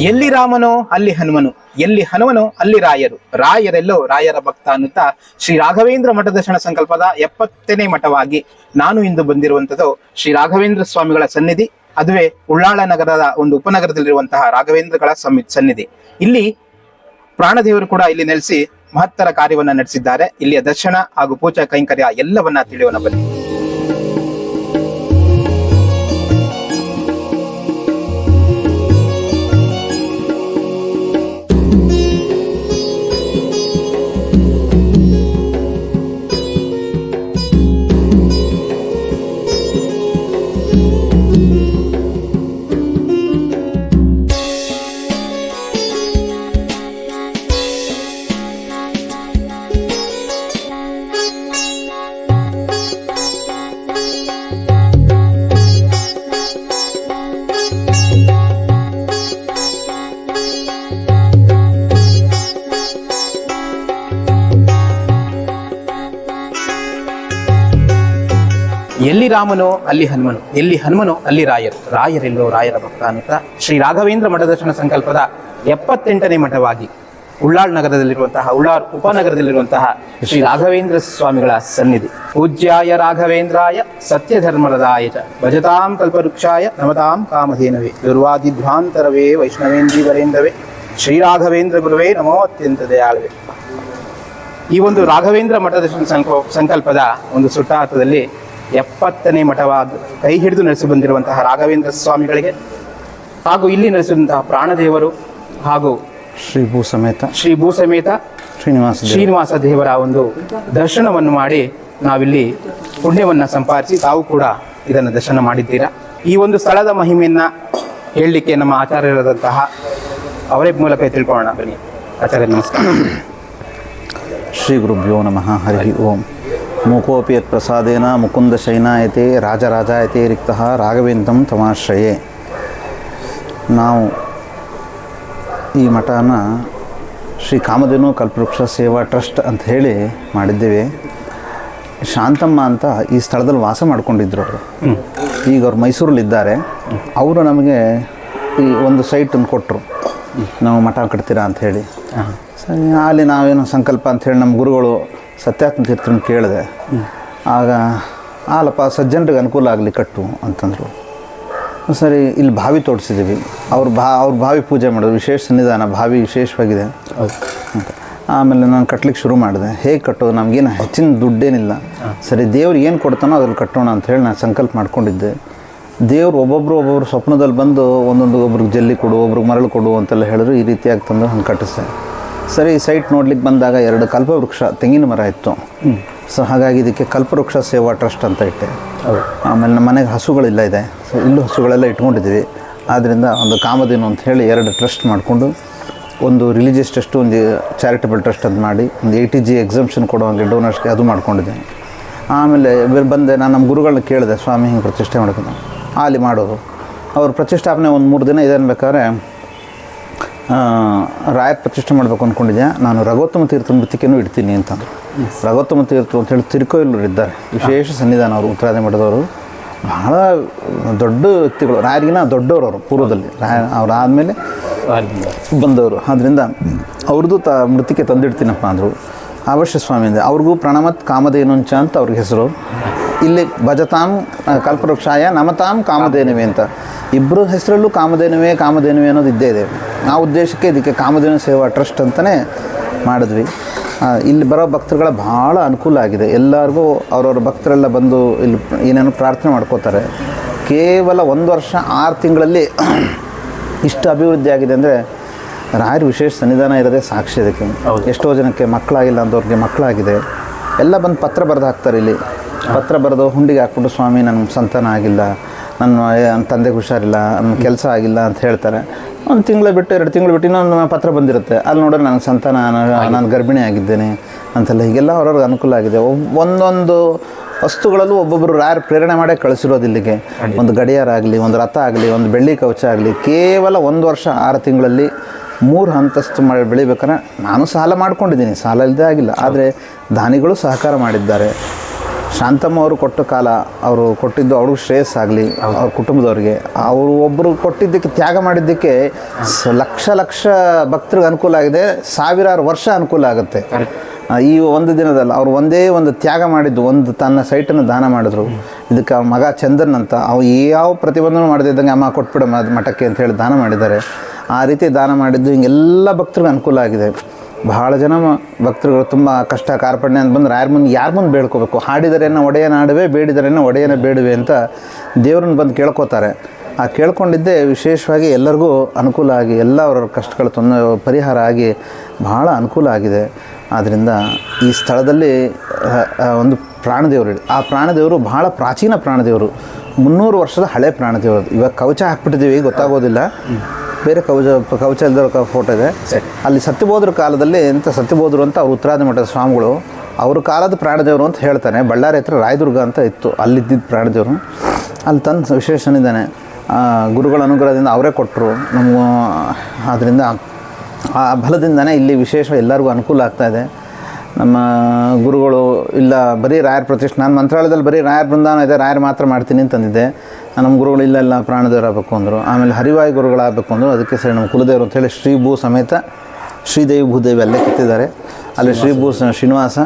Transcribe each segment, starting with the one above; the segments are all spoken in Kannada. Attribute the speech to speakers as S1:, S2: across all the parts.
S1: ಎಲ್ಲಿ ರಾಮನೋ, ಅಲ್ಲಿ ಹನುಮನು. ಎಲ್ಲಿ ಹನುಮನೋ, ಅಲ್ಲಿ ರಾಯರು. ರಾಯರೆಲ್ಲೋ, ರಾಯರ ಭಕ್ತ ಅನ್ನುತ್ತಾ ಶ್ರೀ ರಾಘವೇಂದ್ರ ಮಠದ ಶರಣ ಸಂಕಲ್ಪದ ಎಪ್ಪತ್ತನೇ ಮಠವಾಗಿ ನಾನು ಇಂದು ಬಂದಿರುವಂತದ್ದು ಶ್ರೀ ರಾಘವೇಂದ್ರ ಸ್ವಾಮಿಗಳ ಸನ್ನಿಧಿ, ಅದುವೇ ಉಳ್ಳಾಳ ನಗರದ ಒಂದು ಉಪನಗರದಲ್ಲಿರುವಂತಹ ರಾಘವೇಂದ್ರಗಳ ಸಮಿ ಸನ್ನಿಧಿ. ಇಲ್ಲಿ ಪ್ರಾಣದೇವರು ಕೂಡ ಇಲ್ಲಿ ನೆಲೆಸಿ ಮಹತ್ತರ ಕಾರ್ಯವನ್ನ ನಡೆಸಿದ್ದಾರೆ. ಇಲ್ಲಿಯ ದರ್ಶನ ಹಾಗೂ ಪೂಜಾ ಕೈಂಕರ್ಯ ಎಲ್ಲವನ್ನ ತಿಳಿಯೋಣ ಬನ್ನಿ. ಎಲ್ಲಿ ರಾಮನೋ ಅಲ್ಲಿ ಹನುಮನು, ಎಲ್ಲಿ ಹನುಮನೋ ಅಲ್ಲಿ ರಾಯರು. ರಾಯರೆಲ್ಲೋ ರಾಯರ ಭಕ್ತ ಅಂತ ಶ್ರೀ ರಾಘವೇಂದ್ರ ಮಠದರ್ಶನ ಸಂಕಲ್ಪದ ಎಪ್ಪತ್ತೆಂಟನೇ ಮಠವಾಗಿ ಉಳ್ಳಾಳ್ ನಗರದಲ್ಲಿರುವಂತಹ, ಉಳ್ಳಾಳ್ ಉಪನಗರದಲ್ಲಿರುವಂತಹ ಶ್ರೀ ರಾಘವೇಂದ್ರ ಸ್ವಾಮಿಗಳ ಸನ್ನಿಧಿ. ಪೂಜ್ಯಾಯ ರಾಘವೇಂದ್ರಾಯ ಸತ್ಯಧರ್ಮರದಾಯ ಚ. ಭಜತಾಂ ಕಲ್ಪವೃಕ್ಷಾಯ ನಮತಾಂ ಕಾಮಧೇನವೇ. ದುರ್ವಾದಿಧ್ವಾಂತರವೇ ವೈಷ್ಣವೇಂದ್ರೀವರೇಂದ್ರವೇ ಶ್ರೀ ರಾಘವೇಂದ್ರ ಗುರುವೇ ನಮೋ ಅತ್ಯಂತ ದಯಾಳವೆ. ಈ ಒಂದು ರಾಘವೇಂದ್ರ ಮಠದರ್ಶನ ಸಂಕಲ್ಪ, ಸಂಕಲ್ಪದ ಒಂದು ಸುಟ್ಟಾರ್ಥದಲ್ಲಿ ಎಪ್ಪತ್ತನೇ ಮಠವಾದ ಕೈ ಹಿಡಿದು ನಡೆಸಿ ಬಂದಿರುವಂತಹ ರಾಘವೇಂದ್ರ ಸ್ವಾಮಿಗಳಿಗೆ ಹಾಗೂ ಇಲ್ಲಿ ನಡೆಸಿದಂತಹ ಪ್ರಾಣದೇವರು ಹಾಗೂ
S2: ಶ್ರೀ ಭೂ ಸಮೇತ.
S1: ಶ್ರೀ ಭೂಸಮೇತ
S2: ಶ್ರೀನಿವಾಸ ದೇವ.
S1: ಶ್ರೀನಿವಾಸ ದೇವರ ಒಂದು ದರ್ಶನವನ್ನು ಮಾಡಿ ನಾವಿಲ್ಲಿ ಪುಣ್ಯವನ್ನು ಸಂಪಾದಿಸಿ ತಾವು ಕೂಡ ಇದನ್ನು ದರ್ಶನ ಮಾಡಿದ್ದೀರಾ. ಈ ಒಂದು ಸ್ಥಳದ ಮಹಿಮೆಯನ್ನು ಹೇಳಲಿಕ್ಕೆ ನಮ್ಮ ಆಚಾರ್ಯರಾದಂತಹ ಅವರೇ ಮೂಲಕ ತಿಳ್ಕೊಳ್ಳೋಣ ಬನ್ನಿ. ಆಚಾರ್ಯ ನಮಸ್ಕಾರ.
S2: ಶ್ರೀ ಗುರುಭ್ಯೋ ನಮಃ. ಹರಿ ಓಂ. ಮೂಕೋಪಿ ಯತ್ ಪ್ರಸಾದೇನ ಮುಕುಂದ ಶೈನಾಯತೆ ರಾಜರಾಜಾಯತೆ ರಿಕ್ತಃ ರಾಘವೇಂದ್ರಂ ತಮಾಶ್ರಯೇ. ನಾವು ಈ ಮಠನ ಶ್ರೀ ಕಾಮಧೇನು ಕಲ್ಪವೃಕ್ಷ ಸೇವಾ ಟ್ರಸ್ಟ್ ಅಂತ ಹೇಳಿ ಮಾಡಿದ್ದೇವೆ. ಶಾಂತಮ್ಮ ಅಂತ ಈ ಸ್ಥಳದಲ್ಲಿ ವಾಸ ಮಾಡ್ಕೊಂಡಿದ್ರು ಅವರು. ಈಗ ಅವ್ರು ಮೈಸೂರಲ್ಲಿದ್ದಾರೆ. ಅವರು ನಮಗೆ ಈ ಒಂದು ಸೈಟನ್ನು ಕೊಟ್ಟರು ನಾವು ಮಠ ಕಟ್ತೀರಾ ಅಂತ ಹೇಳಿ. ಸರಿ ಅಲ್ಲಿ ನಾವೇನು ಸಂಕಲ್ಪ ಅಂಥೇಳಿ ನಮ್ಮ ಗುರುಗಳು ಸತ್ಯಾತ್ಮ ತೀರ್ಥರನ್ನು ಕೇಳಿದೆ. ಆಗ ಆಲಪ್ಪ ಸಜ್ಜನರಿಗೆ ಅನುಕೂಲ ಆಗಲಿ ಕಟ್ಟು ಅಂತಂದರು. ಸರಿ ಇಲ್ಲಿ ಬಾವಿ ತೋಡಿಸಿದ್ದೀವಿ ಅವ್ರ ಬಾ ಅವ್ರ ಬಾವಿ ಪೂಜೆ ಮಾಡೋದು ವಿಶೇಷ ಸನ್ನಿಧಾನ ಬಾವಿ ವಿಶೇಷವಾಗಿದೆ. ಅಂತ ಆಮೇಲೆ ನಾನು ಕಟ್ಲಿಕ್ಕೆ ಶುರು ಮಾಡಿದೆ. ಹೇಗೆ ಕಟ್ಟೋದು? ನಮಗೇನು ಹೆಚ್ಚಿನ ದುಡ್ಡೇನಿಲ್ಲ. ಸರಿ ದೇವ್ರು ಏನು ಕೊಡ್ತಾನೋ ಅದ್ರಲ್ಲಿ ಕಟ್ಟೋಣ ಅಂತ ಹೇಳಿ ನಾನು ಸಂಕಲ್ಪ ಮಾಡ್ಕೊಂಡಿದ್ದೆ. ದೇವ್ರು ಒಬ್ಬೊಬ್ಬರು ಒಬ್ಬೊಬ್ರು ಸ್ವಪ್ನದಲ್ಲಿ ಬಂದು ಒಂದೊಂದು ಒಬ್ರಿಗೆ ಜಲ್ಲಿ ಕೊಡು ಒಬ್ರಿಗೆ ಮರಳು ಕೊಡು ಅಂತೆಲ್ಲ ಹೇಳಿದ್ರು. ಈ ರೀತಿಯಾಗಿ ತಂದು ಹಂಗೆ ಕಟ್ಟಿಸ್ದೆ. ಸರಿ ಈ ಸೈಟ್ ನೋಡ್ಲಿಕ್ಕೆ ಬಂದಾಗ ಎರಡು ಕಲ್ಪವೃಕ್ಷ ತೆಂಗಿನ ಮರ ಇತ್ತು. ಸೊ ಹಾಗಾಗಿ ಇದಕ್ಕೆ ಕಲ್ಪವೃಕ್ಷ ಸೇವಾ ಟ್ರಸ್ಟ್ ಅಂತ ಇಟ್ಟೆ. ಆಮೇಲೆ ನಮ್ಮ ಮನೆಗೆ ಹಸುಗಳಿಲ್ಲ ಇದೆ. ಸೊ ಇಲ್ಲೂ ಹಸುಗಳೆಲ್ಲ ಇಟ್ಕೊಂಡಿದ್ದೀವಿ. ಆದ್ದರಿಂದ ಒಂದು ಕಾಮಧೇನು ಅಂತ ಹೇಳಿ ಎರಡು ಟ್ರಸ್ಟ್ ಮಾಡಿಕೊಂಡು ಒಂದು ರಿಲಿಜಿಯಸ್ ಟ್ರಸ್ಟ್ ಒಂದು ಚಾರಿಟಬಲ್ ಟ್ರಸ್ಟ್ ಅಂತ ಮಾಡಿ ಒಂದು ಏಯ್ಟಿ ಜಿ ಎಕ್ಸಮ್ಷನ್ ಕೊಡೋ ಹಂಗೆ ಡೋನರ್ಸ್ಗೆ ಅದು ಮಾಡ್ಕೊಂಡಿದ್ದೀನಿ. ಆಮೇಲೆ ಬಂದೆ ನಾನು ನಮ್ಮ ಗುರುಗಳನ್ನ ಕೇಳಿದೆ ಸ್ವಾಮಿ ಹಿಂಗೆ ಪ್ರತಿಷ್ಠೆ ಮಾಡ್ಕೊಂಡು ಅಲ್ಲಿ ಮಾಡೋದು. ಅವ್ರ ಪ್ರತಿಷ್ಠಾಪನೆ ಒಂದು ಮೂರು ದಿನ ಇದೆ ಅನ್ಬೇಕಾದ್ರೆ ಆ, ರಾಯರ್ ಪ್ರತಿಷ್ಠೆ ಮಾಡಬೇಕು ಅಂದ್ಕೊಂಡಿದ್ದೆ ನಾನು ರಘೋತ್ತಮ ತೀರ್ಥ ಮೃತಿಕೆಯನ್ನು ಇಡ್ತೀನಿ ಅಂತಂದು ರಘೋತ್ತಮ ತೀರ್ಥ ಅಂತ ಹೇಳಿ ತಿರುಕೋಯಿಲ್ಲರು ಇದ್ದಾರೆ. ವಿಶೇಷ ಸನ್ನಿಧಾನ ಅವರು ಉತ್ತರಾದಿ ಮಠದವರು. ಬಹಳ ದೊಡ್ಡ ವ್ಯಕ್ತಿಗಳು. ರಾಯರಿಗಿನ ದೊಡ್ಡವರು ಅವರು ಪೂರ್ವದಲ್ಲಿ. ರಾಯ ಅವ್ರು ಆದಮೇಲೆ ಬಂದವರು. ಆದ್ದರಿಂದ ಅವ್ರದ್ದು ತ ಮೃತಿಕೆ ತಂದಿಡ್ತೀನಪ್ಪ ಅಂದರು. ಅವಶ್ಯ ಸ್ವಾಮಿ ಅಂದರೆ ಅವ್ರಿಗೂ ಪ್ರಣಮತ್ ಕಾಮಧೇನುಂಚ ಅಂತ ಅವ್ರಿಗೆ ಹೆಸರು. ಇಲ್ಲಿ ಭಜತಾಂ ಕಲ್ಪವೃಕ್ಷಾಯ ನಮತಾಂ ಕಾಮಧೇನುವೆ ಅಂತ. ಇಬ್ಬರು ಹೆಸರಲ್ಲೂ ಕಾಮಧೇನುವೆ ಕಾಮಧೇನುವೆ ಅನ್ನೋದು ಇದ್ದೇ ಇದೆ. ಆ ಉದ್ದೇಶಕ್ಕೆ ಇದಕ್ಕೆ ಕಾಮಧೇನು ಸೇವಾ ಟ್ರಸ್ಟ್ ಅಂತಲೇ ಮಾಡಿದ್ವಿ. ಇಲ್ಲಿ ಬರೋ ಭಕ್ತರುಗಳ ಭಾಳ ಅನುಕೂಲ ಆಗಿದೆ. ಎಲ್ಲರಿಗೂ ಅವ್ರವ್ರ ಭಕ್ತರೆಲ್ಲ ಬಂದು ಇಲ್ಲಿ ಏನೇನು ಪ್ರಾರ್ಥನೆ ಮಾಡ್ಕೋತಾರೆ. ಕೇವಲ ಒಂದು ವರ್ಷ ಆರು ತಿಂಗಳಲ್ಲಿ ಇಷ್ಟು ಅಭಿವೃದ್ಧಿ ಆಗಿದೆ ಅಂದರೆ ರಾಯರ ವಿಶೇಷ ಸನ್ನಿಧಾನ ಇರೋದೇ ಸಾಕ್ಷಿ ಅದಕ್ಕೆ ಎಷ್ಟೋ ಜನಕ್ಕೆ ಮಕ್ಕಳಾಗಿಲ್ಲ ಅಂದವ್ರಿಗೆ ಮಕ್ಕಳಾಗಿದೆ. ಎಲ್ಲ ಬಂದು ಪತ್ರ ಬರೆದು ಹಾಕ್ತಾರೆ ಇಲ್ಲಿ. ಪತ್ರ ಬರೆದು ಹುಂಡಿಗೆ ಹಾಕ್ಬಿಟ್ಟು ಸ್ವಾಮಿ ನನ್ನ ಸಂತಾನ ಆಗಿಲ್ಲ ನನ್ನ ನನ್ನ ತಂದೆಗೆ ಹುಷಾರಿಲ್ಲ ನನ್ನ ಕೆಲಸ ಆಗಿಲ್ಲ ಅಂತ ಹೇಳ್ತಾರೆ. ಒಂದು ತಿಂಗಳು ಬಿಟ್ಟು ಎರಡು ತಿಂಗಳು ಬಿಟ್ಟು ಇನ್ನೊಂದು ಪತ್ರ ಬಂದಿರುತ್ತೆ. ಅಲ್ಲಿ ನೋಡಿದ್ರೆ ನನಗೆ ಸಂತಾನ ನಾನು- ಗರ್ಭಿಣಿ ಆಗಿದ್ದೇನೆ ಅಂತೆಲ್ಲ. ಹೀಗೆಲ್ಲ ಅವ್ರವ್ರಿಗೆ ಅನುಕೂಲ ಆಗಿದೆ. ಒಂದೊಂದು ವಸ್ತುಗಳಲ್ಲೂ ಒಬ್ಬೊಬ್ಬರು ರಾರ ಪ್ರೇರಣೆ ಮಾಡೇ ಕಳಿಸಿರೋದು ಇಲ್ಲಿಗೆ. ಒಂದು ಗಡಿಯಾರ ಆಗಲಿ ಒಂದು ರಥ ಆಗಲಿ ಒಂದು ಬೆಳ್ಳಿ ಕವಚ ಆಗಲಿ ಕೇವಲ ಒಂದು ವರ್ಷ ಆರು ತಿಂಗಳಲ್ಲಿ ಮೂರು ಹಂತಸ್ತು ಮಾಡಿ ಬೆಳಿಬೇಕಾದ್ರೆ ನಾನು ಸಾಲ ಮಾಡ್ಕೊಂಡಿದ್ದೀನಿ. ಸಾಲ ಇಲ್ಲದೆ ಆಗಿಲ್ಲ. ಆದರೆ ದಾನಿಗಳು ಸಹಕಾರ ಮಾಡಿದ್ದಾರೆ. ಶಾಂತಮ್ಮ ಅವರು ಕೊಟ್ಟ ಕಾಲ ಅವರು ಕೊಟ್ಟಿದ್ದು ಅವ್ರಿಗೆ ಶ್ರೇಯಸ್ ಆಗಲಿ ಅವ್ರ ಕುಟುಂಬದವ್ರಿಗೆ. ಅವರು ಒಬ್ಬರು ಕೊಟ್ಟಿದ್ದಕ್ಕೆ ತ್ಯಾಗ ಮಾಡಿದ್ದಕ್ಕೆ ಸ- ಲಕ್ಷ ಲಕ್ಷ ಭಕ್ತರಿಗೆ ಅನುಕೂಲ ಆಗಿದೆ ಸಾವಿರಾರು ವರ್ಷ ಅನುಕೂಲ ಆಗುತ್ತೆ. ಈ ಒಂದು ದಿನದಲ್ಲ ಅವ್ರು ಒಂದೇ ಒಂದು ತ್ಯಾಗ ಮಾಡಿದ್ದು ಒಂದು ತನ್ನ ಸೈಟನ್ನು ದಾನ ಮಾಡಿದ್ರು. ಇದಕ್ಕೆ ಅವ್ರ ಮಗ ಚಂದನ್ ಅಂತ ಅವು ಯಾವ ಪ್ರತಿಬಂಧನೂ ಮಾಡದಿದ್ದಂಗೆ ಅಮ್ಮ ಕೊಟ್ಬಿಡ ಮಠಕ್ಕೆ ಅಂತ ಹೇಳಿ ದಾನ ಮಾಡಿದ್ದಾರೆ. ಆ ರೀತಿ ದಾನ ಮಾಡಿದ್ದು ಹಿಂಗೆಲ್ಲ ಭಕ್ತರಿಗೆ ಅನುಕೂಲ ಆಗಿದೆ. ಬಹಳ ಜನ ಭಕ್ತರುಗಳು ತುಂಬ ಕಷ್ಟ ಕಾರ್ಪಣ್ಯ ಅಂತ ಬಂದು ಯಾರ ಮುಂದೆ ಯಾರ ಮುಂದೆ ಬೇಡ್ಕೋಬೇಕು? ಹಾಡಿದರೇನ ಒಡೆಯನ ಆಡುವೆ ಬೇಡಿದರೇನ ಒಡೆಯನ ಬೇಡುವೆ ಅಂತ ದೇವ್ರನ್ನ ಬಂದು ಕೇಳ್ಕೊತಾರೆ. ಆ ಕೇಳ್ಕೊಂಡಿದ್ದೇ ವಿಶೇಷವಾಗಿ ಎಲ್ಲರಿಗೂ ಅನುಕೂಲ ಆಗಿ, ಎಲ್ಲ ಅವರ ಕಷ್ಟಗಳು ತೊಂದರೆ, ಪರಿಹಾರ ಆಗಿ ಬಹಳ ಅನುಕೂಲ ಆಗಿದೆ. ಆದ್ದರಿಂದ ಈ ಸ್ಥಳದಲ್ಲಿ ಒಂದು ಪ್ರಾಣದೇವರು. ಆ ಪ್ರಾಣದೇವರು ಬಹಳ ಪ್ರಾಚೀನ ಪ್ರಾಣದೇವರು. ಮುನ್ನೂರು ವರ್ಷದ ಹಳೆ ಪ್ರಾಣದೇವರು. ಇವಾಗ ಕವಚ ಹಾಕ್ಬಿಟ್ಟಿದ್ದೀವಿ, ಗೊತ್ತಾಗೋದಿಲ್ಲ. ಬೇರೆ ಕವಚ ಕವಚ ಇಲ್ದಿರೋ ಫೋಟೋ ಇದೆ. ಅಲ್ಲಿ ಸತ್ಯಬೋಧರ ಕಾಲದಲ್ಲಿ ಎಂಥ ಸತ್ಯಬೋಧರು ಅಂತ ಅವ್ರು ಉತ್ತರಾದಿ ಮಠದ ಸ್ವಾಮಿಗಳು ಅವ್ರ ಕಾಲದ ಪ್ರಾಣದೇವರು ಅಂತ ಹೇಳ್ತಾನೆ. ಬಳ್ಳಾರಿ ಹತ್ರ ರಾಯದುರ್ಗ ಅಂತ ಇತ್ತು. ಅಲ್ಲಿದ್ದಿದ್ದ ಪ್ರಾಣದೇವರು. ಅಲ್ಲಿ ತಂದು ವಿಶೇಷನಿದ್ದಾನೆ. ಗುರುಗಳ ಅನುಗ್ರಹದಿಂದ ಅವರೇ ಕೊಟ್ಟರು ನಮ್ಮ ಆದ್ದರಿಂದ ಆ ಬಲದಿಂದನೇ ಇಲ್ಲಿ ವಿಶೇಷ ಎಲ್ಲರಿಗೂ ಅನುಕೂಲ ಆಗ್ತಾ ಇದೆ. ನಮ್ಮ ಗುರುಗಳು ಇಲ್ಲ ಬರೀ ರಾಯರ ಪ್ರತಿಷ್ಠೆ ನಾನು ಮಂತ್ರಾಲಯದಲ್ಲಿ ಬರೀ ರಾಯರ ಬೃಂದಾವನ ಇದೆ ರಾಯರು ಮಾತ್ರ ಮಾಡ್ತೀನಿ ಅಂತಂದಿದ್ದೆ. ನಮ್ಮ ಗುರುಗಳು ಇಲ್ಲ ಇಲ್ಲ ಪ್ರಾಣದೇವರು ಆಗಬೇಕು ಅಂದರು. ಆಮೇಲೆ ಹರಿವಾಯು ಗುರುಗಳಾಗಬೇಕು ಅಂದರು. ಅದಕ್ಕೆ ಸರಿ ನಮ್ಮ ಕುಲದೇವರು ಅಂತೇಳಿ ಶ್ರೀಭೂ ಸಮೇತ ಶ್ರೀದೇವಿ ಭೂದೇವಿ ಅಲ್ಲೇ ಕಿತ್ತಿದ್ದಾರೆ. ಅಲ್ಲಿ ಶ್ರೀ ಭೂ ಶ್ರೀನಿವಾಸ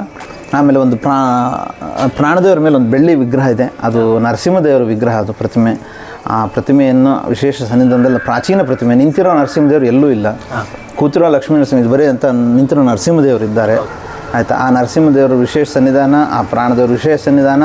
S2: ಆಮೇಲೆ ಒಂದು ಪ್ರಾ ಪ್ರಾಣದೇವರ ಮೇಲೆ ಒಂದು ಬೆಳ್ಳಿ ವಿಗ್ರಹ ಇದೆ. ಅದು ನರಸಿಂಹದೇವರ ವಿಗ್ರಹ ಅದು ಪ್ರತಿಮೆ. ಆ ಪ್ರತಿಮೆಯನ್ನು ವಿಶೇಷ ಸನ್ನಿಧಾನದಲ್ಲಿ ಪ್ರಾಚೀನ ಪ್ರತಿಮೆ. ನಿಂತಿರೋ ನರಸಿಂಹದೇವರು ಎಲ್ಲೂ ಇಲ್ಲ. ಕೂತಿರೋ ಲಕ್ಷ್ಮೀ ನರಸಿಂಹ ಬರೀ ಅಂತ ನಿಂತಿರೋ ನರಸಿಂಹದೇವರು ಇದ್ದಾರೆ. ಆಯಿತಾ? ಆ ನರಸಿಂಹದೇವರು ವಿಶೇಷ ಸನ್ನಿಧಾನ, ಆ ಪ್ರಾಣದೇವರು ವಿಶೇಷ ಸನ್ನಿಧಾನ,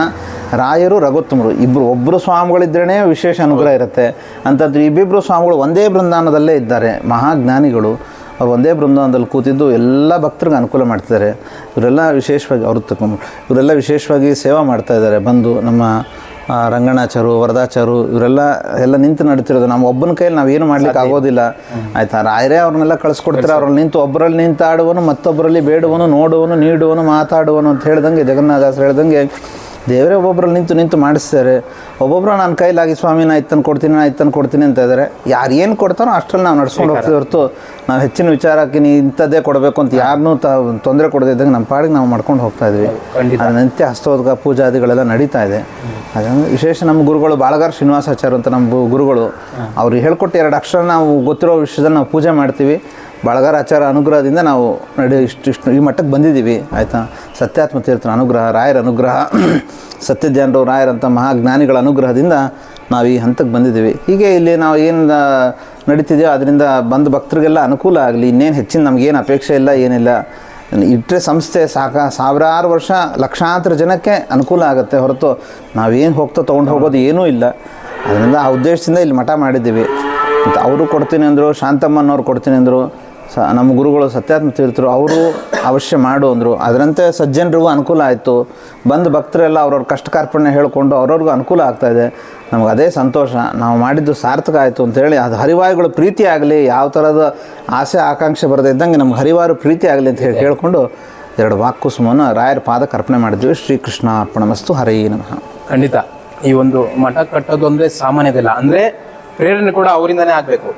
S2: ರಾಯರು ರಘುತ್ತಮರು ಇಬ್ಬರು ಒಬ್ಬರು ಸ್ವಾಮಿಗಳಿದ್ರೇ ವಿಶೇಷ ಅನುಗ್ರಹ ಇರುತ್ತೆ. ಅಂಥದ್ದು ಇಬ್ಬಿಬ್ಬರು ಸ್ವಾಮಿಗಳು ಒಂದೇ ಬೃಂದಾವನದಲ್ಲೇ ಇದ್ದಾರೆ. ಮಹಾಜ್ಞಾನಿಗಳು, ಅವ್ರು ಒಂದೇ ಬೃಂದಾವನದಲ್ಲಿ ಕೂತಿದ್ದು ಎಲ್ಲ ಭಕ್ತರಿಗೆ ಅನುಕೂಲ ಮಾಡ್ತಿದ್ದಾರೆ. ಇವರೆಲ್ಲ ವಿಶೇಷವಾಗಿ, ಅವರು ತಗೊಂಡು ಇವರೆಲ್ಲ ವಿಶೇಷವಾಗಿ ಸೇವಾ ಮಾಡ್ತಾ ಇದ್ದಾರೆ. ಬಂದು ನಮ್ಮ ರಂಗಣಾಚಾರು ವರದಾಚಾರು ಇವರೆಲ್ಲ ಎಲ್ಲ ನಿಂತು ನಡೀತಿರೋದು. ನಮ್ಮ ಒಬ್ಬನ ಕೈಯಲ್ಲಿ ನಾವು ಏನು ಮಾಡ್ಲಿಕ್ಕೆ ಆಗೋದಿಲ್ಲ. ಆಯ್ತಾ? ರಾಯರೇ ಅವ್ರನ್ನೆಲ್ಲ ಕಳಿಸ್ಕೊಡ್ತಾರೆ. ಅವ್ರಲ್ಲಿ ನಿಂತು ಒಬ್ಬರಲ್ಲಿ ನಿಂತಾಡುವನು ಮತ್ತೊಬ್ಬರಲ್ಲಿ ಬೇಡುವನು ನೋಡುವನು ನೀಡುವನು ಮಾತಾಡುವನು ಅಂತ ಹೇಳ್ದಂಗೆ ಜಗನ್ನಾಥದಾಸರು ಹೇಳ್ದಂಗೆ ದೇವರೇ ಒಬ್ಬೊಬ್ಬರಲ್ಲಿ ನಿಂತು ನಿಂತು ಮಾಡಿಸ್ತಾರೆ. ಒಬ್ಬೊಬ್ಬರು ನನ್ನ ಕೈಲಾಗಿ ಸ್ವಾಮಿ ನಾ ಇತ್ತನ್ನು ಕೊಡ್ತೀನಿ ನಾ ಇತ್ತನ್ನು ಕೊಡ್ತೀನಿ ಅಂತ ಇದ್ದಾರೆ ಯಾರು ಏನು ಕೊಡ್ತಾರೋ ಅಷ್ಟರಲ್ಲಿ ನಾವು ನಡ್ಸ್ಕೊಂಡು ಹೋಗ್ತೀವಿ ಹೊರತು ನಾವು ಹೆಚ್ಚಿನ ವಿಚಾರಕ್ಕೆ ನೀ ಇಂಥದ್ದೇ ಕೊಡಬೇಕು ಅಂತ ಯಾರನ್ನೂ ತ ತೊಂದರೆ ಕೊಡದೇ ಇದ್ದಂಗೆ ನಮ್ಮ ಪಾಡಿಗೆ ನಾವು ಮಾಡ್ಕೊಂಡು ಹೋಗ್ತಾ ಇದ್ವಿ. ಅದು ನಿತ್ಯ ಹಸ್ತೋದಕ ಪೂಜಾದಿಗಳೆಲ್ಲ ನಡೀತಾ ಇದೆ. ಅದನ್ನು ವಿಶೇಷ ನಮ್ಮ ಗುರುಗಳು ಬಾಳಗಾರ್ ಶ್ರೀನಿವಾಸಾಚಾರ್ಯ ಅಂತ ನಮ್ಮ ಗುರುಗಳು ಅವ್ರು ಹೇಳ್ಕೊಟ್ಟು ಎರಡು ಅಕ್ಷರ ನಾವು ಗೊತ್ತಿರೋ ವಿಷಯದಲ್ಲಿ ನಾವು ಪೂಜೆ ಮಾಡ್ತೀವಿ. ಬಾಳಗಾರ ಆಚಾರ ಅನುಗ್ರಹದಿಂದ ನಾವು ನಡೆ ಇಷ್ಟು ಇಷ್ಟು ಈ ಮಟ್ಟಕ್ಕೆ ಬಂದಿದ್ದೀವಿ, ಆಯಿತಾ? ಸತ್ಯಾತ್ಮ ತೀರ್ಥನ ಅನುಗ್ರಹ, ರಾಯರ ಅನುಗ್ರಹ, ಸತ್ಯಜ್ಞಾನರು ರಾಯರಂಥ ಮಹಾಜ್ಞಾನಿಗಳ ಅನುಗ್ರಹದಿಂದ ನಾವು ಈ ಹಂತಕ್ಕೆ ಬಂದಿದ್ದೀವಿ. ಹೀಗೆ ಇಲ್ಲಿ ನಾವು ಏನು ನಡೀತಿದೆಯೋ ಅದರಿಂದ ಬಂದ ಭಕ್ತರಿಗೆಲ್ಲ ಅನುಕೂಲ ಆಗಲಿ. ಇನ್ನೇನು ಹೆಚ್ಚಿನ ನಮಗೇನು ಅಪೇಕ್ಷೆ ಇಲ್ಲ, ಏನಿಲ್ಲ. ಇಟ್ಟರೆ ಸಂಸ್ಥೆ ಸಾಕ, ಸಾವಿರಾರು ವರ್ಷ ಲಕ್ಷಾಂತರ ಜನಕ್ಕೆ ಅನುಕೂಲ ಆಗುತ್ತೆ ಹೊರತು ನಾವೇನು ಹೋಗ್ತಾ ತೊಗೊಂಡು ಹೋಗೋದು ಏನೂ ಇಲ್ಲ. ಅದರಿಂದ ಆ ಉದ್ದೇಶದಿಂದ ಇಲ್ಲಿ ಮಠ ಮಾಡಿದ್ದೀವಿ. ಅವರು ಕೊಡ್ತೀನಿ ಅಂದರು, ಶಾಂತಮ್ಮನವ್ರು ಕೊಡ್ತೀನಿ ಅಂದರು ಸ ನಮ್ಮ ಗುರುಗಳು ಸತ್ಯಾತ್ಮ ತೀರ್ಥರು ಅವರು ಅವಶ್ಯ ಮಾಡು ಅಂದರು. ಅದರಂತೆ ಸಜ್ಜನರಿಗೂ ಅನುಕೂಲ ಆಯಿತು. ಬಂದು ಭಕ್ತರೆಲ್ಲ ಅವ್ರವ್ರ ಕಷ್ಟ ಕಾರ್ಪಣ್ಯ ಹೇಳ್ಕೊಂಡು ಅವ್ರವ್ರಿಗೂ ಅನುಕೂಲ ಆಗ್ತಾ ಇದೆ. ನಮ್ಗೆ ಅದೇ ಸಂತೋಷ. ನಾವು ಮಾಡಿದ್ದು ಸಾರ್ಥಕ ಆಯಿತು ಅಂತೇಳಿ ಅದು ಹರಿವಾಯುಗಳು ಪ್ರೀತಿ ಆಗಲಿ ಯಾವ ಥರದ ಆಸೆ ಆಕಾಂಕ್ಷೆ ಬರದೇ ಇದ್ದಂಗೆ ನಮ್ಗೆ ಹರಿವಾರು ಪ್ರೀತಿ ಆಗಲಿ ಅಂತ ಹೇಳಿ ಹೇಳಿಕೊಂಡು ಎರಡು ವಾಕ್ಕುಸುಮವನ್ನು ರಾಯರ ಪಾದಕ್ಕೆ ಅರ್ಪಣೆ ಮಾಡಿದ್ವಿ. ಶ್ರೀಕೃಷ್ಣ ಅರ್ಪಣಮಸ್ತು ಹರೈ ನಮಃ.
S1: ಖಂಡಿತ. ಈ ಒಂದು ಮಠ ಕಟ್ಟೋದು ಅಂದರೆ ಸಾಮಾನ್ಯದಿಲ್ಲ ಅಂದರೆ ಪ್ರೇರಣೆ ಕೂಡ ಅವರಿಂದನೇ ಆಗ್ಬೇಕು.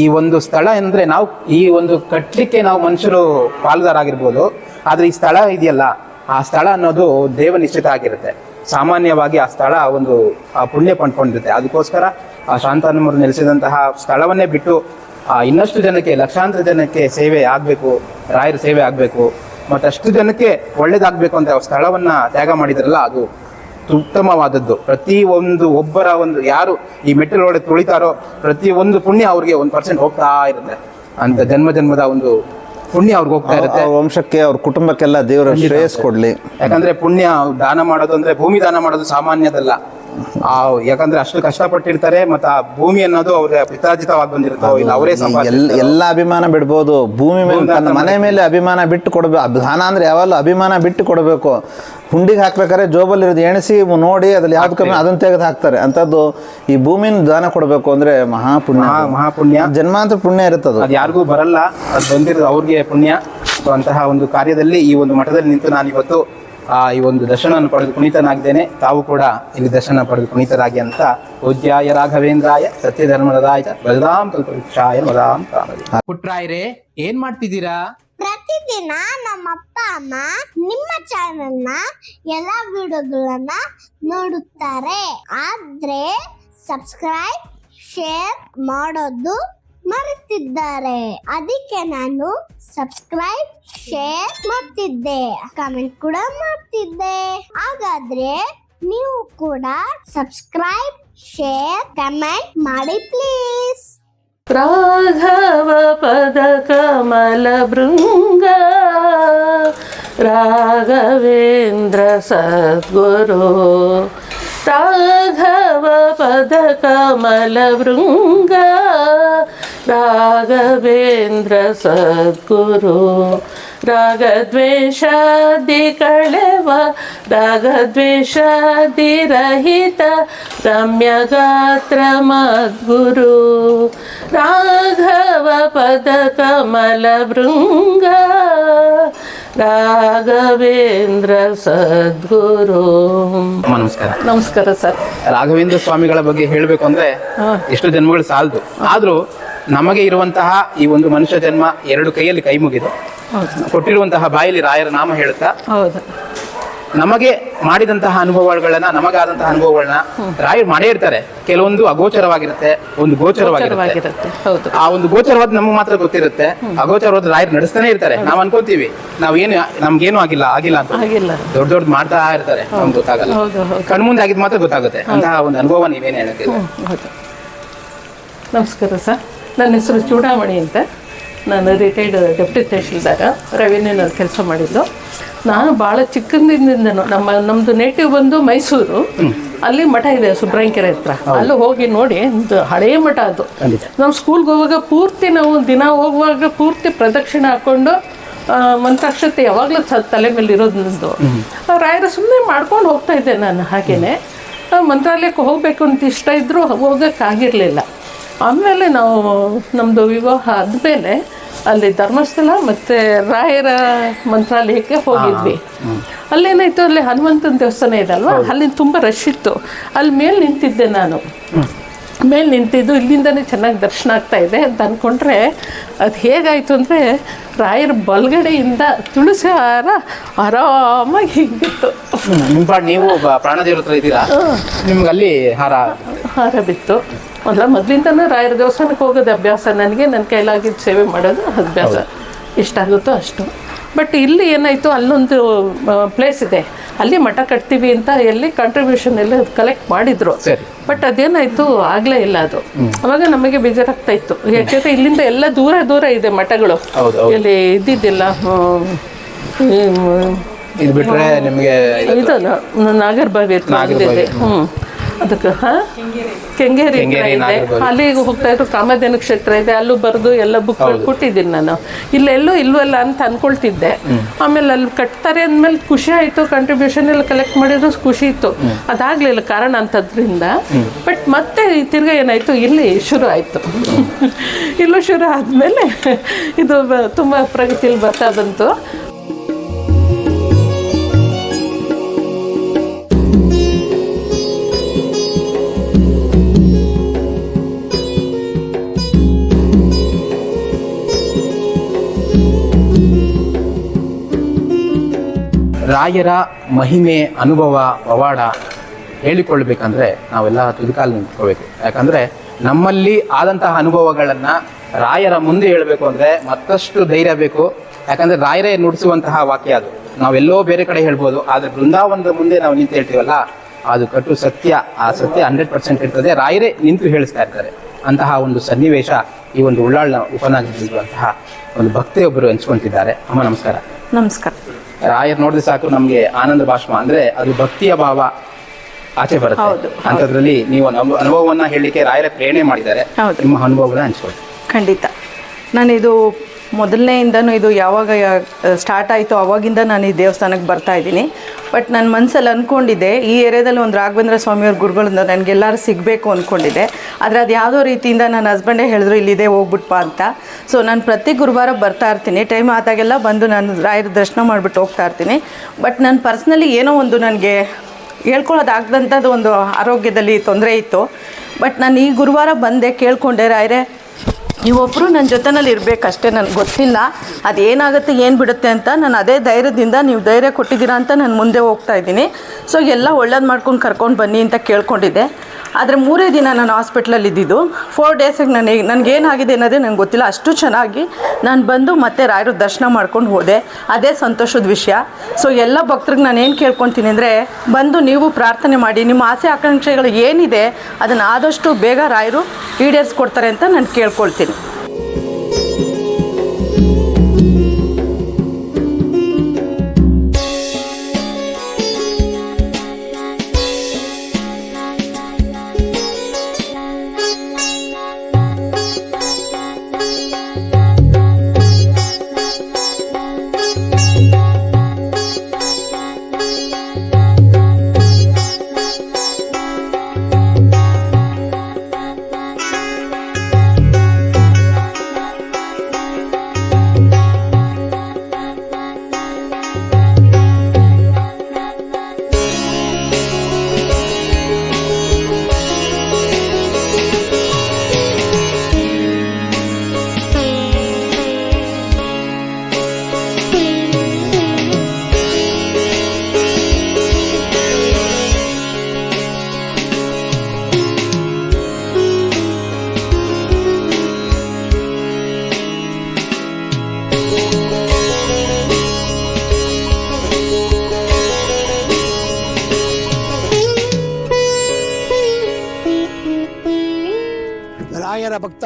S1: ಈ ಒಂದು ಸ್ಥಳ ಅಂದ್ರೆ ನಾವು ಈ ಒಂದು ಕಟ್ಟಲಿಕ್ಕೆ ನಾವು ಮನುಷ್ಯರು ಪಾಲುದಾರಾಗಿರ್ಬೋದು. ಆದರೆ ಈ ಸ್ಥಳ ಇದೆಯಲ್ಲ, ಆ ಸ್ಥಳ ಅನ್ನೋದು ದೇವ ನಿಶ್ಚಿತ ಆಗಿರುತ್ತೆ. ಸಾಮಾನ್ಯವಾಗಿ ಆ ಸ್ಥಳ ಒಂದು, ಆ ಪುಣ್ಯ ಪಂಡ್ಕೊಂಡಿರುತ್ತೆ ಅದಕ್ಕೋಸ್ಕರ ಆ ಶಾಂತಾನಮರು ನೆಲೆಸಿದಂತಹ ಸ್ಥಳವನ್ನೇ ಬಿಟ್ಟು ಇನ್ನಷ್ಟು ಜನಕ್ಕೆ, ಲಕ್ಷಾಂತರ ಜನಕ್ಕೆ ಸೇವೆ ಆಗಬೇಕು, ರಾಯರ ಸೇವೆ ಆಗಬೇಕು. ಮತ್ತಷ್ಟು ಜನಕ್ಕೆ ಒಳ್ಳೇದಾಗಬೇಕು ಅಂತ ಸ್ಥಳವನ್ನ ತ್ಯಾಗ ಮಾಡಿದ್ರಲ್ಲ ಅದು. ಉತ್ತಮವಾದದ್ದು. ಪ್ರತಿ ಒಂದು ಒಬ್ಬರ ಒಂದು ಯಾರು ಈ ಮೆಟ್ಟಿಲೊಳಗೆ ತುಳಿತಾರೋ ಪ್ರತಿ ಒಂದು ಪುಣ್ಯ ಅವ್ರಿಗೆ ಒಂದು ಪರ್ಸೆಂಟ್ ಹೋಗ್ತಾ ಇರುತ್ತೆ. ಅಂತ ಜನ್ಮ ಜನ್ಮದ ಒಂದು ಪುಣ್ಯ ಅವ್ರಿಗೆ ಹೋಗ್ತಾ ಇರುತ್ತೆ.
S2: ಅವ್ರ ವಂಶಕ್ಕೆ ಅವ್ರ ಕುಟುಂಬಕ್ಕೆಲ್ಲ ದೇವರ ಶ್ರೇಯಸ್ ಕೊಡ್ಲಿ.
S1: ಯಾಕಂದ್ರೆ ಪುಣ್ಯ ದಾನ ಮಾಡೋದು ಅಂದ್ರೆ ಭೂಮಿ ದಾನ ಮಾಡೋದು ಸಾಮಾನ್ಯದಲ್ಲ. ಆ ಯಾಕಂದ್ರೆ ಅಷ್ಟು ಕಷ್ಟಪಟ್ಟಿರ್ತಾರೆ ಮತ್ತೆ ಆ ಭೂಮಿ ಅನ್ನೋದು ಅವ್ರ ಪಿತಾಜಿತವಾಗಿ ಬಂದಿರ್ತಾವೆ ಇಲ್ಲ ಅವರೇ.
S2: ಎಲ್ಲ ಎಲ್ಲ ಅಭಿಮಾನ ಬಿಡ್ಬೋದು. ಭೂಮಿ ಮೇಲೆ ತನ್ನ ಮನೆ ಮೇಲೆ ಅಭಿಮಾನ ಬಿಟ್ಟು ಕೊಡಬೇಕು. ದಾನ ಅಂದ್ರೆ ಯಾವಾಗಲೂ ಅಭಿಮಾನ ಬಿಟ್ಟು ಕೊಡಬೇಕು. ಹುಂಡಿಗೆ ಹಾಕ್ಬೇಕಾದ್ರೆ ಜೋಬಲ್ಲಿ ಇರೋದು ಎಣಿಸಿ ನೋಡಿ ಅದ್ರಲ್ಲಿ ಯಾವ್ದು ಕಮ್ಮಿ ಅದನ್ನ ತೆಗೆದು ಹಾಕ್ತಾರೆ. ಅಂಥದ್ದು ಈ ಭೂಮಿನ ದಾನ ಕೊಡಬೇಕು ಅಂದ್ರೆ ಮಹಾಪುಣ್ಯ.
S1: ಮಹಾ ಮಹಾಪುಣ್ಯ.
S2: ಜನ್ಮಾಂತರ ಪುಣ್ಯ ಇರುತ್ತದು.
S1: ಅದು ಯಾರಿಗೂ ಬರಲ್ಲ. ಅದು ಬಂದಿರೋದು ಅವ್ರಿಗೆ ಪುಣ್ಯ. ಅಂತಹ ಒಂದು ಕಾರ್ಯದಲ್ಲಿ ಈ ಒಂದು ಮಠದಲ್ಲಿ ನಿಂತು ನಾನು ಇವತ್ತು ಆ ಈ ಒಂದು ದರ್ಶನವನ್ನು ಪಡೆದು ಪುನೀತನಾಗಿದ್ದೇನೆ. ತಾವು ಕೂಡ ಇಲ್ಲಿ ದರ್ಶನ ಪಡೆದು ಪುನೀತರಾಗಿ ಅಂತ ಉದ್ಯಾಯ ರಾಘವೇಂದ್ರಾಯ ಸತ್ಯಧರ್ಮರದಾಯ ಬಲರಾಮ್ ಕಲ್ಪವೃಕ್ಷಾಯ ಬಲರಾಮ್ ಕಾಮ ಪುಟ್ರಾಯರೇ ಏನ್ ಮಾಡ್ತಿದ್ದೀರಾ?
S3: ಪ್ರತಿದಿನ ನಮ್ಮ ಅಪ್ಪ ಅಮ್ಮ ನಿಮ್ಮ ಚಾನೆಲ್ನ ಎಲ್ಲ ವಿಡಿಯೋಗಳನ್ನ ನೋಡುತ್ತಾರೆ. ಆದ್ರೆ ಸಬ್ಸ್ಕ್ರೈಬ್ ಶೇರ್ ಮಾಡೋದು ಮರೆತಿದ್ದಾರೆ. ಅದಕ್ಕೆ ನಾನು ಸಬ್ಸ್ಕ್ರೈಬ್ ಶೇರ್ ಮಾಡ್ತಿದ್ದೆ. ಕಮೆಂಟ್ ಕೂಡ ಮಾಡ್ತಿದ್ದೆ. ಹಾಗಾದ್ರೆ ನೀವು ಕೂಡ ಸಬ್ಸ್ಕ್ರೈಬ್ ಶೇರ್ ಕಮೆಂಟ್ ಮಾಡಿ ಪ್ಲೀಸ್
S4: ರಾಘವ ಪದ ಕಮಲ ಭೃಂಗ. ರಾಘವೇಂದ್ರ ಸದ್ಗುರು. ರಾಘವ ಪದ ಕಮಲ ಭೃಂಗ ರಾಘವೇಂದ್ರ ಸದ್ಗುರು. ರಾಗದ್ವೇಷಾದಿ ಕಳೆವ, ರಾಗದ್ವೇಷಾದಿ ರಹಿತ ರಮ್ಯ ಗಾತ್ರ ಮದ್ಗುರು. ರಾಘವ ಪದ ಕಮಲ ಭೃಂಗ ರಾಘವೇಂದ್ರ ಸದ್ಗುರು.
S1: ನಮಸ್ಕಾರ.
S4: ನಮಸ್ಕಾರ ಸರ್.
S1: ರಾಘವೇಂದ್ರ ಸ್ವಾಮಿಗಳ ಬಗ್ಗೆ ಹೇಳಬೇಕು ಅಂದ್ರೆ ಎಷ್ಟು ಜನ್ಮಗಳು ಸಾಲದು. ಆದ್ರೂ ನಮಗೆ ಇರುವಂತಹ ಈ ಒಂದು ಮನುಷ್ಯ ಜನ್ಮ ಎರಡು ಕೈಯಲ್ಲಿ ಕೈ ಮುಗಿದು ಕೊಟ್ಟಿರುವಂತಹ ಬಾಯಲ್ಲಿ ರಾಯರ ನಾಮ ಹೇಳುತ್ತಾ
S4: ಹೌದು.
S1: ನಮಗೆ ಮಾಡಿದಂತಹ ಅನುಭವಗಳನ್ನ ನಮಗಾದಂತಹ ಅನುಭವಗಳನ್ನ ರಾಯರು ಮಾಡೇ ಇರ್ತಾರೆ. ಕೆಲವೊಂದು ಅಗೋಚರವಾಗಿರುತ್ತೆ ಒಂದು ಗೋಚರವಾಗಿರುತ್ತೆ. ಆ ಒಂದು ಗೋಚರವಾದ ನಮಗೆ ಮಾತ್ರ ಗೊತ್ತಿರುತ್ತೆ. ಅಗೋಚರವಾದ ರಾಯರು ನಡೆಸ್ತಾನೆ ಇರ್ತಾರೆ. ನಾವ್ ಅನ್ಕೋತೀವಿ ನಾವೇನು ನಮ್ಗೇನು ಆಗಿಲ್ಲ ಆಗಿಲ್ಲ ಅಂತ. ದೊಡ್ಡ ದೊಡ್ಡ ಮಾಡ್ತಾ ಇರ್ತಾರೆ. ನಮ್ಗೆ ಗೊತ್ತಾಗಲ್ಲ. ಕಣ್ಮುಂದೆ ಆಗಿದ್ ಮಾತ್ರ ಗೊತ್ತಾಗುತ್ತೆ. ಅಂತಹ ಒಂದು ಅನುಭವ ನೀವೇನು ಹೇಳಕ್ಕೆ
S4: ನಮಸ್ಕಾರ ಸರ್. ನನ್ನ ಹೆಸರು ಚೂಡಾಮಣಿ ಅಂತ. ನಾನು ರಿಟೈರ್ಡ್ ಡೆಪ್ಟಿ ತಹಶೀಲ್ದಾರ ರೆವಿನ್ಯೂನಲ್ಲಿ ಕೆಲಸ ಮಾಡಿದ್ದು. ನಾನು ಭಾಳ ಚಿಕ್ಕಂದಿನಿಂದ ನಮ್ಮ ನಮ್ಮದು ನೇಟಿವ್ ಬಂದು ಮೈಸೂರು. ಅಲ್ಲಿ ಮಠ ಇದೆ ಸುಬ್ರಾಯಂಕೆರೆ ಹತ್ರ. ಅಲ್ಲಿ ಹೋಗಿ ನೋಡಿ ಒಂದು ಹಳೆಯ ಮಠ ಅದು. ನಮ್ಮ ಸ್ಕೂಲ್ಗೆ ಹೋಗುವಾಗ ಪೂರ್ತಿ ನಾವು ದಿನ ಹೋಗುವಾಗ ಪೂರ್ತಿ ಪ್ರದಕ್ಷಿಣೆ ಹಾಕ್ಕೊಂಡು ಮಂತ್ರಾಕ್ಷತೆ ಯಾವಾಗಲೂ ತಲೆ ಮೇಲೆ ಇರೋದು ನಂದು ರಾಯರ ಸುಮ್ಮನೆ ಮಾಡ್ಕೊಂಡು ಹೋಗ್ತಾ ಇದ್ದೆ ನಾನು ಹಾಗೇನೆ. ಮಂತ್ರಾಲಯಕ್ಕೆ ಹೋಗಬೇಕು ಅಂತ ಇಷ್ಟ ಇದ್ದರೂ ಹೋಗೋಕ್ಕಾಗಿರಲಿಲ್ಲ. ಆಮೇಲೆ ನಾವು ನಮ್ಮದು ವಿವಾಹ ಆದಮೇಲೆ ಅಲ್ಲಿ ಧರ್ಮಸ್ಥಳ ಮತ್ತು ರಾಯರ ಮಂತ್ರಾಲಯಕ್ಕೆ ಹೋಗಿದ್ವಿ. ಅಲ್ಲೇನಾಯಿತು ಅಲ್ಲಿ ಹನುಮಂತನ ದೇವಸ್ಥಾನ ಇದೆ ಅಲ್ವಾ? ಅಲ್ಲಿ ತುಂಬ ರಶ್ ಇತ್ತು. ಅಲ್ಲಿ ಮೇಲೆ ನಿಂತಿದ್ದೆ ನಾನು. ಮೇಲೆ ನಿಂತಿದ್ದು ಇಲ್ಲಿಂದನೇ ಚೆನ್ನಾಗಿ ದರ್ಶನ ಆಗ್ತಾ ಇದೆ ಅಂತ ಅಂದ್ಕೊಂಡ್ರೆ ಅದು ಹೇಗಾಯಿತು ಅಂದರೆ ರಾಯರ ಬಲಗಡೆಯಿಂದ ತುಳಸಿ ಹಾರ ಆರಾಮಾಗಿ ಹಿಂಗಿತ್ತು
S1: ನೀವು ಪ್ರಾಣದೇವ್ರ ಇದ್ದೀರಾ? ನಿಮ್ಗೆ ಅಲ್ಲಿ ಹಾರ?
S4: ಹಾರ ಬಿತ್ತು. ಅಲ್ಲ ಮೊದಲಿಂದನೂ ರಾಯರ ದೇವಸ್ಥಾನಕ್ಕೆ ಹೋಗೋದು ಅಭ್ಯಾಸ. ನನಗೆ ನನ್ನ ಕೈಲಾಗಿದ್ದ ಸೇವೆ ಮಾಡೋದು ಅಭ್ಯಾಸ. ಇಷ್ಟ ಆಗುತ್ತೋ ಅಷ್ಟು. ಬಟ್ ಇಲ್ಲಿ ಏನಾಯಿತು? ಅಲ್ಲೊಂದು ಪ್ಲೇಸ್ ಇದೆ. ಅಲ್ಲಿ ಮಠ ಕಟ್ತೀವಿ ಅಂತ ಎಲ್ಲಿ ಕಾಂಟ್ರಿಬ್ಯೂಷನ್ ಎಲ್ಲ ಕಲೆಕ್ಟ್ ಮಾಡಿದ್ರು. ಬಟ್ ಅದೇನಾಯಿತು? ಆಗಲೇ ಇಲ್ಲ ಅದು. ಅವಾಗ ನಮಗೆ ಬೇಜಾರಾಗ್ತಾ ಇತ್ತು. ಯಾಕೆಂದರೆ ಇಲ್ಲಿಂದ ಎಲ್ಲ ದೂರ ದೂರ ಇದೆ ಮಠಗಳು. ಇಲ್ಲಿ ಇದ್ದಿದ್ದಿಲ್ಲ.
S1: ಇದು ಬಿಟ್ರೆ ನಿಮಗೆ
S4: ಇದಲ್ಲ ನಾಗರ್ಬಾವಿ ಹ್ಞೂ ಅದಕ್ಕೆ ಹಾ? ಕೆಂಗೇರಿ ಇದೆ. ಅಲ್ಲಿಗೆ ಹೋಗ್ತಾ ಇದ್ರು ಕಾಮಧೇನು ಕ್ಷೇತ್ರ ಇದೆ. ಅಲ್ಲೂ ಬರೆದು ಎಲ್ಲ ಬುಕ್ ಕೊಟ್ಟಿದ್ದೀನಿ ನಾನು. ಇಲ್ಲೆಲ್ಲೂ ಇಲ್ವಲ್ಲ ಅಂತ ಅನ್ಕೊಳ್ತಿದ್ದೆ. ಆಮೇಲೆ ಅಲ್ಲಿ ಕಟ್ತಾರೆ ಅಂದ್ಮೇಲೆ ಖುಷಿ ಆಯ್ತು ಕಂಟ್ರಿಬ್ಯೂಷನ್ ಎಲ್ಲ ಕಲೆಕ್ಟ್ ಮಾಡಿದ್ರು ಖುಷಿ ಇತ್ತು. ಅದಾಗ್ಲಿಲ್ಲ ಕಾರಣ ಅಂತದ್ರಿಂದ ಬಟ್ ಮತ್ತೆ ತಿರ್ಗ ತಿರ್ಗಾ ಏನಾಯ್ತು? ಇಲ್ಲಿ ಶುರು ಆಯ್ತು. ಇಲ್ಲೂ ಶುರು ಆದ್ಮೇಲೆ ಇದು ತುಂಬಾ ಪ್ರಗತಿಯಲ್ಲಿ ಬರ್ತಾ ಬಂತು.
S1: ರಾಯರ ಮಹಿಮೆ ಅನುಭವ ಪವಾಡ ಹೇಳಿಕೊಳ್ಬೇಕಂದ್ರೆ ನಾವೆಲ್ಲ ತುದಿಕಾಲು ನಿಂತ್ಕೋಬೇಕು ಯಾಕಂದ್ರೆ ನಮ್ಮಲ್ಲಿ ಆದಂತಹ ಅನುಭವಗಳನ್ನ ರಾಯರ ಮುಂದೆ ಹೇಳಬೇಕು ಅಂದ್ರೆ ಮತ್ತಷ್ಟು ಧೈರ್ಯ ಬೇಕು. ಯಾಕಂದ್ರೆ ರಾಯರೇ ನುಡಿಸುವಂತಹ ವಾಕ್ಯ ಅದು. ನಾವೆಲ್ಲೋ ಬೇರೆ ಕಡೆ ಹೇಳ್ಬೋದು, ಆದ್ರೆ ಬೃಂದಾವನದ ಮುಂದೆ ನಾವು ನಿಂತು ಹೇಳ್ತೀವಲ್ಲ, ಅದು ಕಟ್ಟು ಸತ್ಯ. ಆ ಸತ್ಯ ಹಂಡ್ರೆಡ್ ಪರ್ಸೆಂಟ್ ಇರ್ತದೆ. ರಾಯರೇ ನಿಂತು ಹೇಳಿಸ್ತಾ ಇರ್ತಾರೆ. ಅಂತಹ ಒಂದು ಸನ್ನಿವೇಶ ಈ ಒಂದು ಉಳ್ಳಾಳ್ನ ಉಪನಾಗಿರುವಂತಹ ಒಂದು ಭಕ್ತಿಯೊಬ್ಬರು ಹಂಚ್ಕೊಂತಿದ್ದಾರೆ ಅಮ್ಮ, ನಮಸ್ಕಾರ.
S5: ನಮಸ್ಕಾರ.
S1: ರಾಯರ್ ನೋಡಿದ್ರೆ ಸಾಕು ನಮಗೆ ಆನಂದ ಭಾಷ್ಮ. ಅಂದ್ರೆ ಅದು ಭಕ್ತಿಯ ಭಾವ ಆಚೆ ಬರುತ್ತೆ.
S5: ಅಂಥದ್ರಲ್ಲಿ
S1: ಅಂತದ್ರಲ್ಲಿ ನೀವು ಅನುಭವ- ಅನುಭವವನ್ನ ಹೇಳಲಿಕ್ಕೆ ರಾಯರ ಪ್ರೇರಣೆ ಮಾಡಿದ್ದಾರೆ. ನಿಮ್ಮ ಅನುಭವಗಳ ಹಂಚ್ಕೊಳ್ಳಿ.
S5: ಖಂಡಿತ. ನಾನಿದು ಮೊದಲನೆಯಿಂದನೂ ಇದು ಯಾವಾಗ ಸ್ಟಾರ್ಟ್ ಆಯಿತು ಅವಾಗಿಂದ ನಾನು ಈ ದೇವಸ್ಥಾನಕ್ಕೆ ಬರ್ತಾ ಇದ್ದೀನಿ. ಬಟ್ ನನ್ನ ಮನಸ್ಸಲ್ಲಿ ಅಂದ್ಕೊಂಡಿದ್ದೆ ಈ ಏರಿಯಾದಲ್ಲಿ ಒಂದು ರಾಘವೇಂದ್ರ ಸ್ವಾಮಿಯವ್ರ ಗುರುಗಳಿಂದ ನನಗೆಲ್ಲರೂ ಸಿಗಬೇಕು ಅಂದ್ಕೊಂಡಿದ್ದೆ ಆದರೆ ಅದು ಯಾವುದೋ ರೀತಿಯಿಂದ ನನ್ನ ಹಸ್ಬೆಂಡೇ ಹೇಳಿದ್ರು ಇಲ್ಲಿದೆ ಹೋಗ್ಬಿಟ್ಪ ಅಂತ. ಸೊ ನಾನು ಪ್ರತಿ ಗುರುವಾರ ಬರ್ತಾ ಇರ್ತೀನಿ. ಟೈಮ್ ಆದಾಗೆಲ್ಲ ಬಂದು ನಾನು ರಾಯರ ದರ್ಶನ ಮಾಡಿಬಿಟ್ಟು ಹೋಗ್ತಾ ಇರ್ತೀನಿ. ಬಟ್ ನಾನು ಪರ್ಸ್ನಲಿ ಏನೋ ಒಂದು ನನಗೆ ಹೇಳ್ಕೊಳ್ಳೋದಾಗದಂಥದ್ದು ಒಂದು ಆರೋಗ್ಯದಲ್ಲಿ ತೊಂದರೆ ಇತ್ತು. ಬಟ್ ನಾನು ಈ ಗುರುವಾರ ಬಂದೆ ಕೇಳ್ಕೊಂಡೆ, ರಾಯರೇ ನೀವೊಬ್ಬರು ನನ್ನ ಜೊತೆನಲ್ಲಿ ಇರಬೇಕಷ್ಟೇ ನನಗೆ ಗೊತ್ತಿಲ್ಲ. ಅದು ಏನಾಗುತ್ತೆ, ಏನು ಬಿಡುತ್ತೆ ಅಂತ ನಾನು ಅದೇ ಧೈರ್ಯದಿಂದ ನೀವು ಧೈರ್ಯ ಕೊಟ್ಟಿದ್ದೀರಾ ಅಂತ ನಾನು ಮುಂದೆ ಹೋಗ್ತಾ ಇದ್ದೀನಿ. ಸೊ ಎಲ್ಲ ಒಳ್ಳೇದು ಮಾಡ್ಕೊಂಡು ಕರ್ಕೊಂಡು ಬನ್ನಿ ಅಂತ ಕೇಳ್ಕೊಂಡಿದ್ದೆ. ಆದರೆ ಮೂರೇ ದಿನ ನಾನು ಹಾಸ್ಪಿಟ್ಲಲ್ಲಿ ಇದ್ದಿದ್ದು. ಫೋರ್ ಡೇಸಿಗೆ ನನಗೆ ನನಗೇನಾಗಿದೆ ಅನ್ನೋದೇ ನನಗೆ ಗೊತ್ತಿಲ್ಲ. ಅಷ್ಟು ಚೆನ್ನಾಗಿ ನಾನು ಬಂದು ಮತ್ತೆ ರಾಯರು ದರ್ಶನ ಮಾಡ್ಕೊಂಡು ಹೋದೆ. ಅದೇ ಸಂತೋಷದ ವಿಷಯ. ಸೊ ಎಲ್ಲ ಭಕ್ತರಿಗೆ ನಾನು ಏನು ಕೇಳ್ಕೊತೀನಿ ಅಂದರೆ, ಬಂದು ನೀವು ಪ್ರಾರ್ಥನೆ ಮಾಡಿ, ನಿಮ್ಮ ಆಸೆ ಆಕಾಂಕ್ಷೆಗಳು ಏನಿದೆ, ಅದನ್ನು ಆದಷ್ಟು ಬೇಗ ರಾಯರು ಈಡೇರಿಸ್ಕೊಡ್ತಾರೆ ಅಂತ ನಾನು ಕೇಳ್ಕೊಳ್ತೀನಿ.